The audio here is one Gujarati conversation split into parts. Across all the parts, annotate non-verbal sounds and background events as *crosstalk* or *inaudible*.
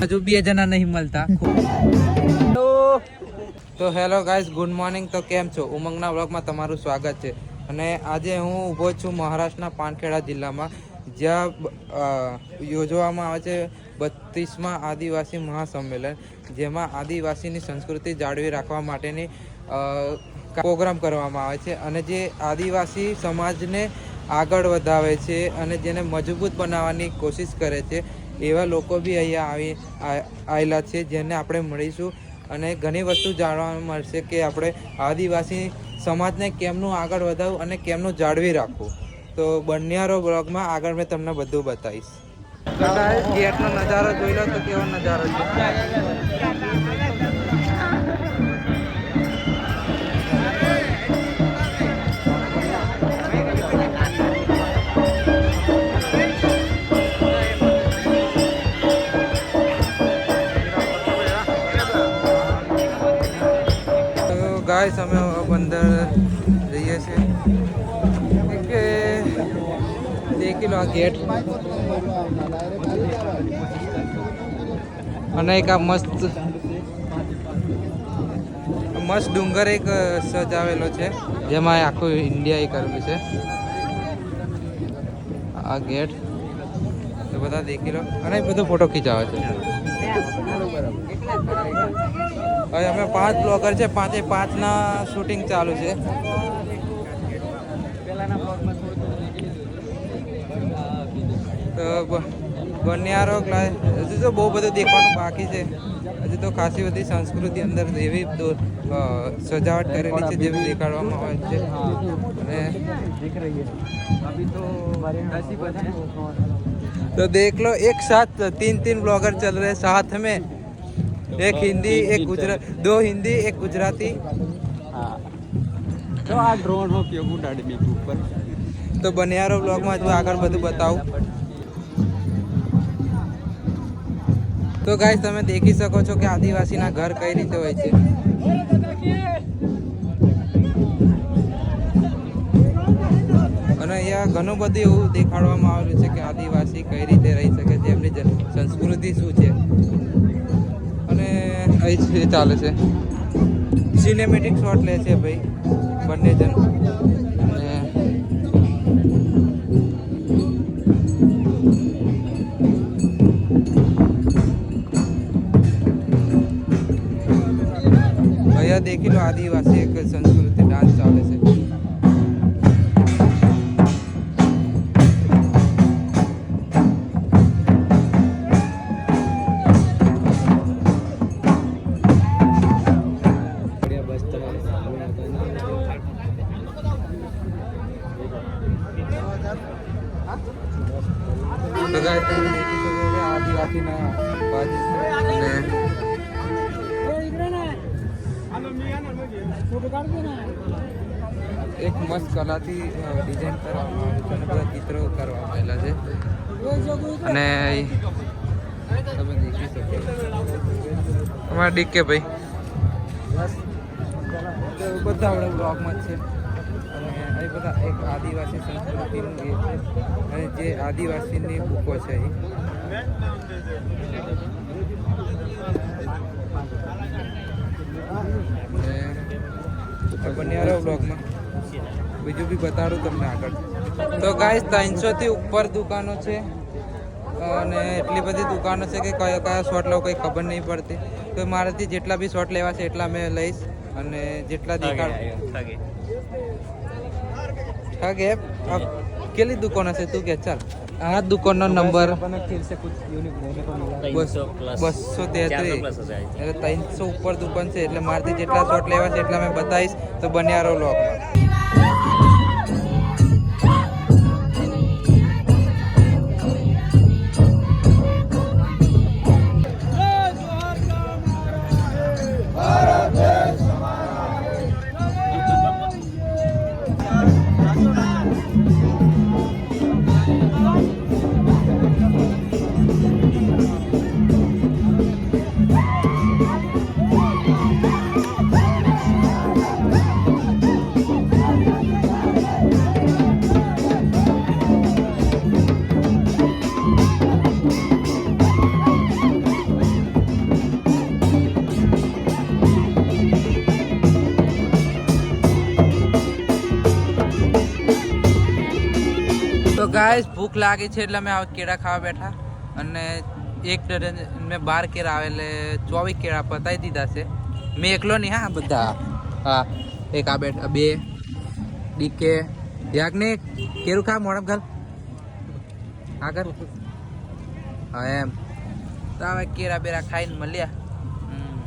હજુ બે જણા નહીં મળતા. તો હેલો ગાઈસ ગુડ મોર્નિંગ. તો કેમ છો? ઉમંગના વ્લોગમાં તમારું સ્વાગત છે. અને આજે હું ઊભો છું મહારાષ્ટ્રના પાનખેડા જિલ્લામાં જ્યાં યોજવામાં આવે છે બત્રીસમાં આદિવાસી મહાસંમેલન જેમાં આદિવાસીની સંસ્કૃતિ જાળવી રાખવા માટેની પ્રોગ્રામ કરવામાં આવે છે. અને જે આદિવાસી સમાજને આગળ વધાવે છે અને જેને મજબૂત બનાવવાની કોશિશ કરે છે, એવા લોકો બી અહીંયા આવી આવેલા છે, જેને આપણે મળીશું. અને ઘણી વસ્તુ જાણવા મળશે કે આપણે આદિવાસી સમાજને કેમનું આગળ વધાવવું અને કેમનું જાળવી રાખવું. તો બન્યારો બ્લોગમાં આગળ મેં તમને બધું બતાવીશ. ગેટનો નજારો જોઈ લો તો કેવો નજારો છે? ગાઈસ, અમે અંદર જઈએ છીએ. કે દેખી લો આ ગેટ. અને એક આ મસ્ત મસ્ત ડુંગર એક સજાવેલો છે, જેમાં આખું ઇન્ડિયા એ કરેલું છે. આ ગેટ બધા દેખી લો. અને બધો ફોટો ખીચાવે છે. હવે અમે પાંચ બ્લોગર છે, પાંચે પાંચના શૂટિંગ ચાલુ છે. તો બન્યારો ક્લાસ, હજુ તો બહુ બધું દેખાવાનું બાકી છે. હજુ તો ખાસી બધી સંસ્કૃતિ અંદર એવી સજાવટ કરેલી છે, જેવી દેખાડવામાં આવે છે. અને તો દેખ લો એક સાથ તીન તીન બ્લોગર ચલ રહે સાથ મેં એક હિન્દી એક ગુજરાત. દો હિન્દી એક ગુજરાતી. તો આ ડ્રોન નો ઉપયોગ ઉડાડી બીજું ઉપર? તો બન્યારો બ્લોગમાં હું આગળ બધું બતાવું. તો ગાઈસ તમે દેખી શકો છો કે આદિવાસીના ઘર કઈ રીતે હોય છે. અને અહીંયા ઘણું બધું એવું દેખાડવામાં આવેલું છે કે આદિવાસી કઈ રીતે રહી શકે છે એમની સંસ્કૃતિ શું છે. અહીં જ ચાલે છે. સિનેમેટિક શોટ લે છે ભાઈ, બંને જણ. અહીંયા દેખી લો આદિવાસી એક સંસ્કૃતિ ડાન્સ ચાલે છે. કલાથી ડિઝાઇન કરવામાં આવે છે અને બધા ચિત્રો કરવામાં આવેલા છે. અને તમે દેખી શકો અમારા ડીકે ભાઈ. બધા આપણે બ્લોગમાં જ છે. અને એ બધા એક આદિવાસી સંસ્કૃતિનું એ છે. અને જે આદિવાસીની બુકો છે એ. બન્યા રહ્યો બ્લોગમાં બીજું બી બતાડું તમને આગળ. તો ગાઈસ ત્રણસોથી ઉપર દુકાનો છે. અને એટલી બધી દુકાનો છે કે કયા કયા શોટ લઉં કંઈ ખબર નહીં પડતી. તો મારાથી જેટલા બી શોટ લેવા છે એટલા મેં લઈશ. અને જેટલા દેખાડ કે કેટલી દુકાનો છે તું કે ચાલ. આ દુકાનનો નંબર બસો તેત્રીસ. એટલે ત્રણસો ઉપર દુકાન છે એટલે મારાથી જેટલા શોટ લેવા છે એટલા મેં બતાવીશ. તો બન્યા રહો લોકમાં ગાઈસ, ભૂખ લાગી છે એટલે અમે કેળા ખાવા બેઠા. અને એક ડઝન મેં બાર કેળા આવે એટલે ચોવીસ કેળા પતાવી દીધા છે. મેં એકલો નહીં, હા, બધા. હા, એક આ બેઠા, બે, ડીકે. યાજ્ઞિક કેરું ખા મોડમ ઘર. આગળ હા, એમ. તો હવે કેળા બેરા ખાઈને મળ્યા. હમ.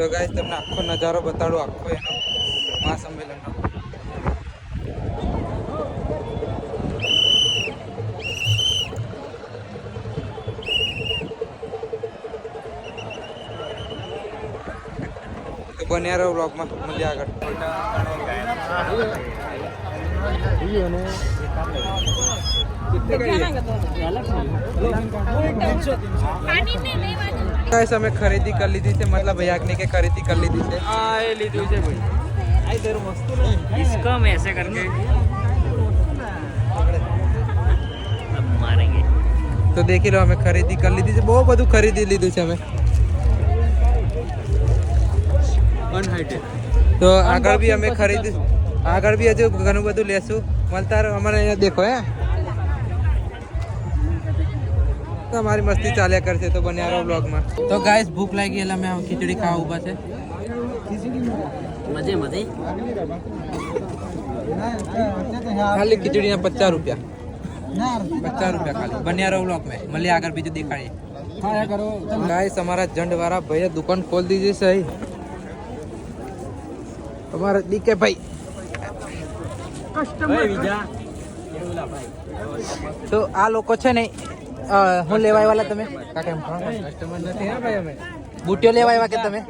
તો ગાઈસ તમને આખો નજારો બતાડું આખો એનો મહાસંમેલનનો. તો બન્યા રહો બ્લોગમાં મળીએ આગળ. ગાઈસ અમે ખરીદી કરી લીધી છે મતલબ યાજ્ઞિકે કે ખરીદી કરી લીધી છે આ એ લીધું છે ભાઈ આ દર વસ્તુ ને इसको हम ऐसे करके अब मारेंगे તો દેખી લો અમે ખરીદી કરી લીધી છે બહુ બધું ખરીદી લીધું છે અમે અનહાઇટેડ તો આગળ બી અમે ખરીદી આગળ બી હજુ ઘણું બધું લેશું મળતા રહો અમારે અહીંયા દેખો હે તો અમારી મસ્તી ચાલ્યા કરશે તો બન્યા રહો બ્લોગમાં તો ગાઈસ ભૂખ લાગી એટલે અમે ખીચડી ખાવા ઊભા છે. મજે મજે. ખાલી ખીચડીના પચાસ રૂપિયા. પચાસ રૂપિયા ખાલી. બન્યા રહો બ્લોક મેં મળીએ આગળ બીજું દેખાડીએ. ગાઈસ અમારા જંડવાળા ભાઈએ દુકાન ખોલ દીધી છે અમારા ડીકે ભાઈ. તો આ લોકો છે ને હું લેવા આવ્યા તમે? કાકા એમ કસ્ટમર નથી હા ભાઈ અમે. બુટીઓ લેવા આવ્યા કે તમે?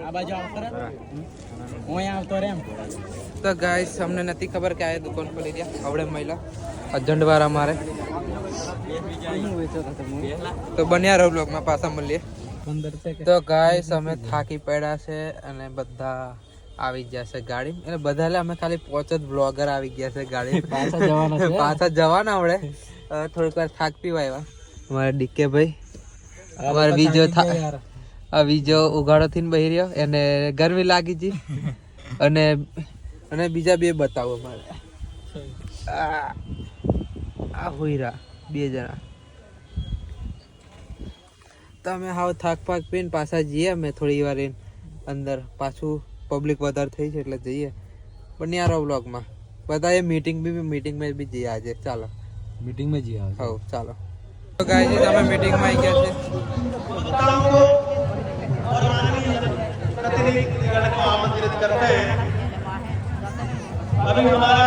તો ગાઈસ અમને નથી ખબર કે આ દુકાન ખોલી રહ્યા આવડે મહિલા. અજંડ વાળા મારે. તો બન્યા રહો બ્લોગમાં પાછા મળીએ. તો ગાઈસ અમે થાકી પડ્યા છે અને બધા આવી ગયા છે ગાડી. એટલે બધા અમે ખાલી પોચ જ બ્લોગર આવી ગયા છે ગાડી. *laughs* પાછા જવાના પાછા જવાના આવડે. હવે થોડીક વાર થાક પીવા આવ્યા અમારા ડીકે ભાઈ. અમારો બીજો આ બીજો ઉઘાડો થઈને બહી રહ્યો. એને ગરમી લાગી હતી *laughs* અને અને બીજા બે બતાવો અમારે. આ હોઈરા બે જણા. તમે હાવ થાક પાક પીને પાછા જઈએ અમે થોડી વાર અંદર. પાછું પબ્લિક વધારે થઈ છે એટલે જઈએ. પણ ન્યારો બ્લોગમાં બધા એ મીટિંગ બી મીટિંગમાં બી જઈએ આજે. ચાલો. મીટિંગમાં જઈએ હા ચાલો. તો ગાઈઝ અમે મીટિંગમાં આવી ગયા છે अभी हमारा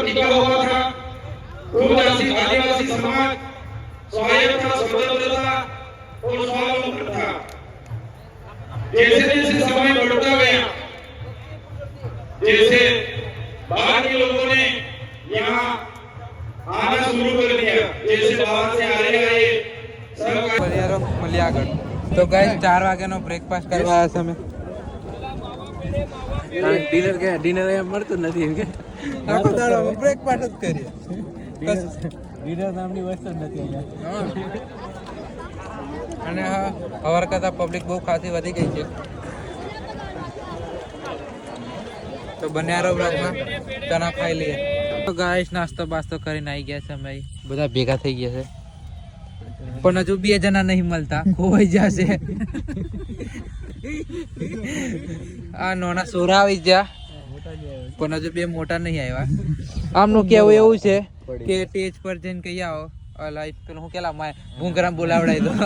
पर टीका हुआ था भूदासी आदिवासी समाज स्वायत्ता स्वतंत्रता और स्वावलंबन था जैसे जैसे समय बढ़ता गया जैसे बाहर के लोगों ने यहाँ आना शुरू कर दिया जैसे बाहर से आ रहे आए सहकार પરિવારો મળ્યા આગળ તો ગાઈઝ ચાર વાગ્યાનો બ્રેકફાસ્ટ કરવા આવ્યા છે અમે डिनर क्या डिनर यहाँ મળતું નથી એમ કે આખો દાડો બ્રેકફાસ્ટ જ કરીએ. ડિનર નામની વસ્તુ નથી અહીંયા. અને હા સવાર કરતાં પબ્લિક બહુ ખાસી વધી ગઈ છે. તો બન્યારો બ્લોગમાં ચણા ખાઈ લઈએ. તો ગાઈસ નાસ્તો બાસ્તો કરીને આવી ગયા છે અમે. બધા ભેગા થઈ ગયા છે. પણ હજુ બે જણા નહીં મળતા. ખોવાઈ જશે. આ નાના સોરા આવી ગયા. પણ હજુ બે મોટા નહીં આવ્યા. *laughs* આમનું કેવું એવું છે. કે સ્ટેજ પર જઈને કહી આવો. લાઈફ પેલું હું કેલા માય ભૂંગરામ બોલાવડાવી દો *laughs*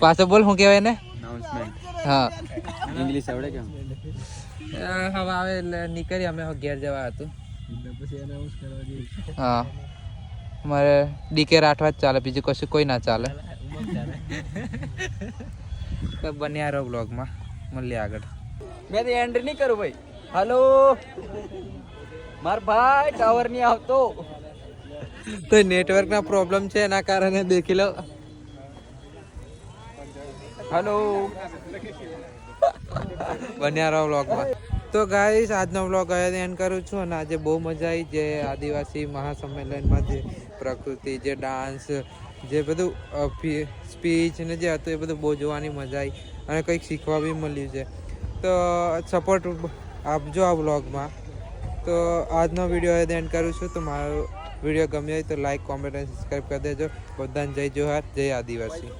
પાછો બોલ હું કહેવાય ને હા. ઇંગ્લિશ આવડે કેમ? હવે આવે એટલે નીકળી અમે ઘેર જવા હતું. હા. મારે ડીકે રાઠવા જ ચાલે. બીજું કશું કોઈ ના ચાલે. તો બન્યા રહો બ્લોગમાં મળીએ આગળ. મેં તો એન્ડ નહીં કરું ભાઈ. હલો માર ભાઈ ટાવર નહીં આવતો. તો નેટવર્ક ના પ્રોબ્લેમ છે એના કારણે દેખી લો. હલો બન્યા રહો વ્લોગમાં તો ગાઈસ આજનો વ્લોગ અહીંયા એન્ડ કરું છું અને આજે બહુ મજા આવી જે આદિવાસી મહાસંમેલનમાં જે પ્રકૃતિ જે ડાન્સ જે બધું સ્પીચ ને જે હતું એ બધું બહુ જોવાની મજા આવી. અને કંઈક શીખવા બી મળ્યું છે. તો સપોર્ટ આપજો આ વ્લોગમાં તો આજનો વીડિયો એન્ડ કરું છું. તો મારો વીડિયો ગમ્યો હોય તો લાઈક કોમેન્ટ અને સબસ્ક્રાઈબ કરી દેજો. બધાને જય જોહાર, જય આદિવાસી.